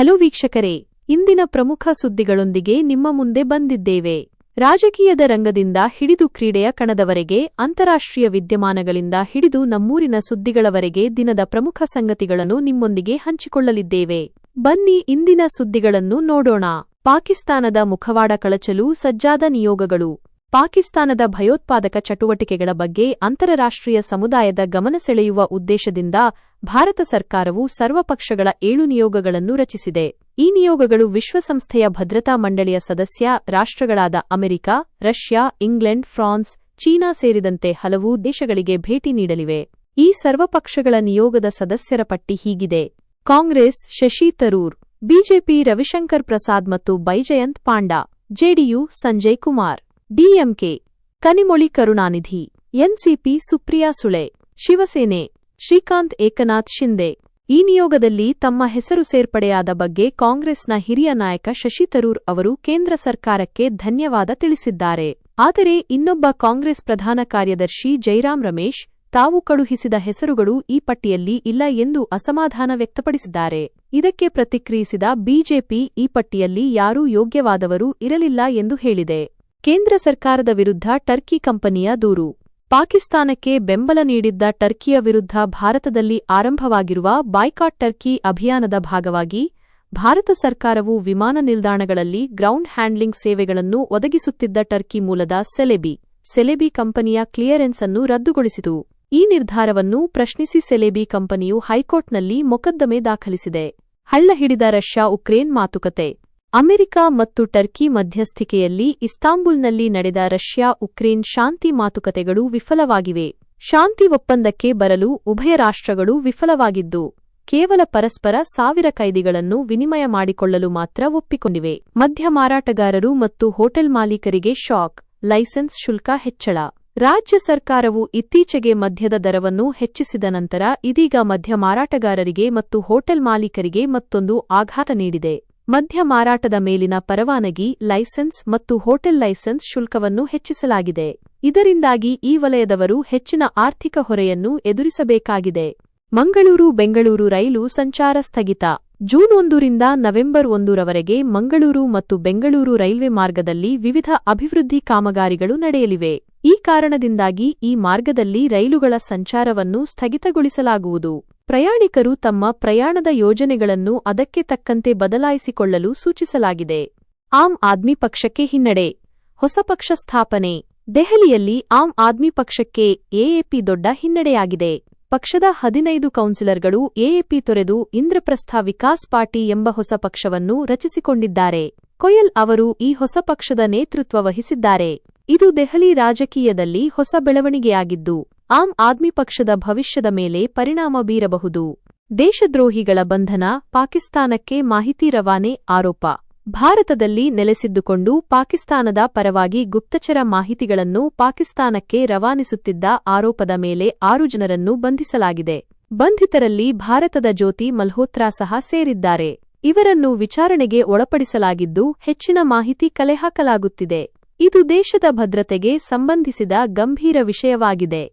Hello ವೀಕ್ಷಕರೇ, ಇಂದಿನ ಪ್ರಮುಖ ಸುದ್ದಿಗಳೊಂದಿಗೆ ನಿಮ್ಮ ಮುಂದೆ ಬಂದಿದ್ದೇವೆ. ರಾಜಕೀಯದ ರಂಗದಿಂದ ಹಿಡಿದು ಕ್ರೀಡೆಯ ಕಣದವರೆಗೆ, ಅಂತಾರಾಷ್ಟ್ರೀಯ ವಿದ್ಯಮಾನಗಳಿಂದ ಹಿಡಿದು ನಮ್ಮೂರಿನ ಸುದ್ದಿಗಳವರೆಗೆ ದಿನದ ಪ್ರಮುಖ ಸಂಗತಿಗಳನ್ನು ನಿಮ್ಮೊಂದಿಗೆ ಹಂಚಿಕೊಳ್ಳಲಿದ್ದೇವೆ. ಬನ್ನಿ ಇಂದಿನ ಸುದ್ದಿಗಳನ್ನು ನೋಡೋಣ. ಪಾಕಿಸ್ತಾನದ ಮುಖವಾಡ ಕಳಚಲು ಸಜ್ಜಾದ ನಿಯೋಗಗಳು. ಪಾಕಿಸ್ತಾನದ ಭಯೋತ್ಪಾದಕ ಚಟುವಟಿಕೆಗಳ ಬಗ್ಗೆ ಅಂತಾರಾಷ್ಟ್ರೀಯ ಸಮುದಾಯದ ಗಮನ ಸೆಳೆಯುವ ಉದ್ದೇಶದಿಂದ ಭಾರತ ಸರ್ಕಾರವು ಸರ್ವಪಕ್ಷಗಳ ಏಳು ನಿಯೋಗಗಳನ್ನು ರಚಿಸಿದೆ. ಈ ನಿಯೋಗಗಳು ವಿಶ್ವಸಂಸ್ಥೆಯ ಭದ್ರತಾ ಮಂಡಳಿಯ ಸದಸ್ಯ ರಾಷ್ಟ್ರಗಳಾದ America, Russia, England, France, China ಸೇರಿದಂತೆ ಹಲವು ದೇಶಗಳಿಗೆ ಭೇಟಿ ನೀಡಲಿವೆ. ಈ ಸರ್ವಪಕ್ಷಗಳ ನಿಯೋಗದ ಸದಸ್ಯರ ಪಟ್ಟಿ ಹೀಗಿದೆ. ಕಾಂಗ್ರೆಸ್ ಶಶಿ ತರೂರ್, ಬಿಜೆಪಿ ರವಿಶಂಕರ್ ಪ್ರಸಾದ್ ಮತ್ತು Baijayant Panda, JDU Sanjay Kumar, DMK, Kanimozhi Karunanidhi, NCP Supriya Sule, Shivsena Shrikant Eknath Shinde. ಈ ನಿಯೋಗದಲ್ಲಿ ತಮ್ಮ ಹೆಸರು ಸೇರ್ಪಡೆಯಾದ ಬಗ್ಗೆ ಕಾಂಗ್ರೆಸ್ನ ಹಿರಿಯ ನಾಯಕ ಶಶಿ ತರೂರ್ ಅವರು ಕೇಂದ್ರ ಸರ್ಕಾರಕ್ಕೆ ಧನ್ಯವಾದ ತಿಳಿಸಿದ್ದಾರೆ. ಆದರೆ ಇನ್ನೊಬ್ಬ ಕಾಂಗ್ರೆಸ್ ಪ್ರಧಾನ ಕಾರ್ಯದರ್ಶಿ ಜೈರಾಮ್ ರಮೇಶ್, ತಾವು ಕಳುಹಿಸಿದ ಹೆಸರುಗಳು ಈ ಪಟ್ಟಿಯಲ್ಲಿ ಇಲ್ಲ ಎಂದು ಅಸಮಾಧಾನ ವ್ಯಕ್ತಪಡಿಸಿದ್ದಾರೆ. ಇದಕ್ಕೆ ಪ್ರತಿಕ್ರಿಯಿಸಿದ ಬಿಜೆಪಿ, ಈ ಪಟ್ಟಿಯಲ್ಲಿ ಯಾರೂ ಯೋಗ್ಯವಾದವರು ಇರಲಿಲ್ಲ ಎಂದು ಹೇಳಿದೆ. ಕೇಂದ್ರ ಸರ್ಕಾರದ ವಿರುದ್ಧ ಟರ್ಕಿ ಕಂಪನಿಯ ದೂರು. ಪಾಕಿಸ್ತಾನಕ್ಕೆ ಬೆಂಬಲ ನೀಡಿದ್ದ ಟರ್ಕಿಯ ವಿರುದ್ಧ ಭಾರತದಲ್ಲಿ ಆರಂಭವಾಗಿರುವ ಬಾಯ್ಕಾಟ್ ಟರ್ಕಿ ಅಭಿಯಾನದ ಭಾಗವಾಗಿ ಭಾರತ ಸರ್ಕಾರವು ವಿಮಾನ ನಿಲ್ದಾಣಗಳಲ್ಲಿ ಗ್ರೌಂಡ್ ಹ್ಯಾಂಡ್ಲಿಂಗ್ ಸೇವೆಗಳನ್ನು ಒದಗಿಸುತ್ತಿದ್ದ ಟರ್ಕಿ ಮೂಲದ ಸೆಲೆಬಿ ಸೆಲೆಬಿ ಕಂಪನಿಯ ಕ್ಲಿಯರೆನ್ಸ್ ಅನ್ನು ರದ್ದುಗೊಳಿಸಿತು. ಈ ನಿರ್ಧಾರವನ್ನು ಪ್ರಶ್ನಿಸಿ ಸೆಲೆಬಿ ಕಂಪನಿಯು ಹೈಕೋರ್ಟ್ನಲ್ಲಿ ಮೊಕದ್ದಮೆ ದಾಖಲಿಸಿದೆ. ಹಳ್ಳ ಹಿಡಿದ ರಷ್ಯಾ ಉಕ್ರೇನ್ ಮಾತುಕತೆ ಅಮೆರಿಕ ಮತ್ತು ಟರ್ಕಿ ಮಧ್ಯಸ್ಥಿಕೆಯಲ್ಲಿ ಇಸ್ತಾಂಬುಲ್ನಲ್ಲಿ ನಡೆದ ರಷ್ಯಾ ಉಕ್ರೇನ್ ಶಾಂತಿ ಮಾತುಕತೆಗಳು ವಿಫಲವಾಗಿವೆ. ಶಾಂತಿ ಒಪ್ಪಂದಕ್ಕೆ ಬರಲು ಉಭಯ ರಾಷ್ಟ್ರಗಳು ವಿಫಲವಾಗಿದ್ದು, ಕೇವಲ ಪರಸ್ಪರ ಸಾವಿರ ಕೈದಿಗಳನ್ನು ವಿನಿಮಯ ಮಾಡಿಕೊಳ್ಳಲು ಮಾತ್ರ ಒಪ್ಪಿಕೊಂಡಿವೆ. ಮಧ್ಯ ಮಾರಾಟಗಾರರು ಮತ್ತು ಹೋಟೆಲ್ ಮಾಲೀಕರಿಗೆ ಶಾಕ್, ಲೈಸೆನ್ಸ್ ಶುಲ್ಕ ಹೆಚ್ಚಳ. ರಾಜ್ಯ ಸರ್ಕಾರವು ಇತ್ತೀಚೆಗೆ ಮದ್ಯದ ದರವನ್ನು ಹೆಚ್ಚಿಸಿದ ನಂತರ ಇದೀಗ ಮಧ್ಯ ಮಾರಾಟಗಾರರಿಗೆ ಮತ್ತು ಹೋಟೆಲ್ ಮಾಲೀಕರಿಗೆ ಮತ್ತೊಂದು ಆಘಾತ ನೀಡಿದೆ. ಮದ್ಯ ಮಾರಾಟದ ಮೇಲಿನ ಪರವಾನಗಿ, ಲೈಸೆನ್ಸ್ ಮತ್ತು ಹೋಟೆಲ್ ಲೈಸೆನ್ಸ್ ಶುಲ್ಕವನ್ನು ಹೆಚ್ಚಿಸಲಾಗಿದೆ. ಇದರಿಂದಾಗಿ ಈ ವಲಯದವರು ಹೆಚ್ಚಿನ ಆರ್ಥಿಕ ಹೊರೆಯನ್ನು ಎದುರಿಸಬೇಕಾಗಿದೆ. ಮಂಗಳೂರು ಬೆಂಗಳೂರು ರೈಲು ಸಂಚಾರ ಸ್ಥಗಿತ. ಜೂನ್ ಒಂದರಿಂದ ನವೆಂಬರ್ ಒಂದರವರೆಗೆ ಮಂಗಳೂರು ಮತ್ತು ಬೆಂಗಳೂರು ರೈಲ್ವೆ ಮಾರ್ಗದಲ್ಲಿ ವಿವಿಧ ಅಭಿವೃದ್ಧಿ ಕಾಮಗಾರಿಗಳು ನಡೆಯಲಿವೆ. ಈ ಕಾರಣದಿಂದಾಗಿ ಈ ಮಾರ್ಗದಲ್ಲಿ ರೈಲುಗಳ ಸಂಚಾರವನ್ನು ಸ್ಥಗಿತಗೊಳಿಸಲಾಗುವುದು. ಪ್ರಯಾಣಿಕರು ತಮ್ಮ ಪ್ರಯಾಣದ ಯೋಜನೆಗಳನ್ನು ಅದಕ್ಕೆ ತಕ್ಕಂತೆ ಬದಲಾಯಿಸಿಕೊಳ್ಳಲು ಸೂಚಿಸಲಾಗಿದೆ. ಆಮ್ ಆದ್ಮಿ ಪಕ್ಷಕ್ಕೆ ಹಿನ್ನಡೆ. ಹೊಸ ಪಕ್ಷ ಸ್ಥಾಪನೆ. ದೆಹಲಿಯಲ್ಲಿ ಆಮ್ ಆದ್ಮಿ ಪಕ್ಷಕ್ಕೆ ಎಎಪಿ ದೊಡ್ಡ ಹಿನ್ನಡೆಯಾಗಿದೆ. ಪಕ್ಷದ ಹದಿನೈದು ಕೌನ್ಸಿಲರ್ಗಳು ಎಎಪಿ ತೊರೆದು ಇಂದ್ರಪ್ರಸ್ಥ ವಿಕಾಸ್ ಪಾರ್ಟಿ ಎಂಬ ಹೊಸ ಪಕ್ಷವನ್ನು ರಚಿಸಿಕೊಂಡಿದ್ದಾರೆ. ಕೊಯಲ್ ಅವರು ಈ ಹೊಸ ಪಕ್ಷದ ನೇತೃತ್ವ ವಹಿಸಿದ್ದಾರೆ. ಇದು ದೆಹಲಿ ರಾಜಕೀಯದಲ್ಲಿ ಹೊಸ ಬೆಳವಣಿಗೆಯಾಗಿದ್ದು ಆಮ್ ಆದ್ಮಿ ಪಕ್ಷದ ಭವಿಷ್ಯದ ಮೇಲೆ ಪರಿಣಾಮ ಬೀರಬಹುದು. ದೇಶದ್ರೋಹಿಗಳ ಬಂಧನ, ಪಾಕಿಸ್ತಾನಕ್ಕೆ ಮಾಹಿತಿ ರವಾನೆ ಆರೋಪ. ಭಾರತದಲ್ಲಿ ನೆಲೆಸಿದ್ದುಕೊಂಡು ಪಾಕಿಸ್ತಾನದ ಪರವಾಗಿ ಗುಪ್ತಚರ ಮಾಹಿತಿಗಳನ್ನು ಪಾಕಿಸ್ತಾನಕ್ಕೆ ರವಾನಿಸುತ್ತಿದ್ದ ಆರೋಪದ ಮೇಲೆ ಆರು ಜನರನ್ನು ಬಂಧಿಸಲಾಗಿದೆ. ಬಂಧಿತರಲ್ಲಿ ಭಾರತದ ಜ್ಯೋತಿ ಮಲ್ಹೋತ್ರಾ ಸಹ ಸೇರಿದ್ದಾರೆ. ಇವರನ್ನು ವಿಚಾರಣೆಗೆ ಒಳಪಡಿಸಲಾಗಿದ್ದು ಹೆಚ್ಚಿನ ಮಾಹಿತಿ ಕಲೆಹಾಕಲಾಗುತ್ತಿದೆ. ಇದು ದೇಶದ ಭದ್ರತೆಗೆ ಸಂಬಂಧಿಸಿದ ಗಂಭೀರ ವಿಷಯವಾಗಿದೆ.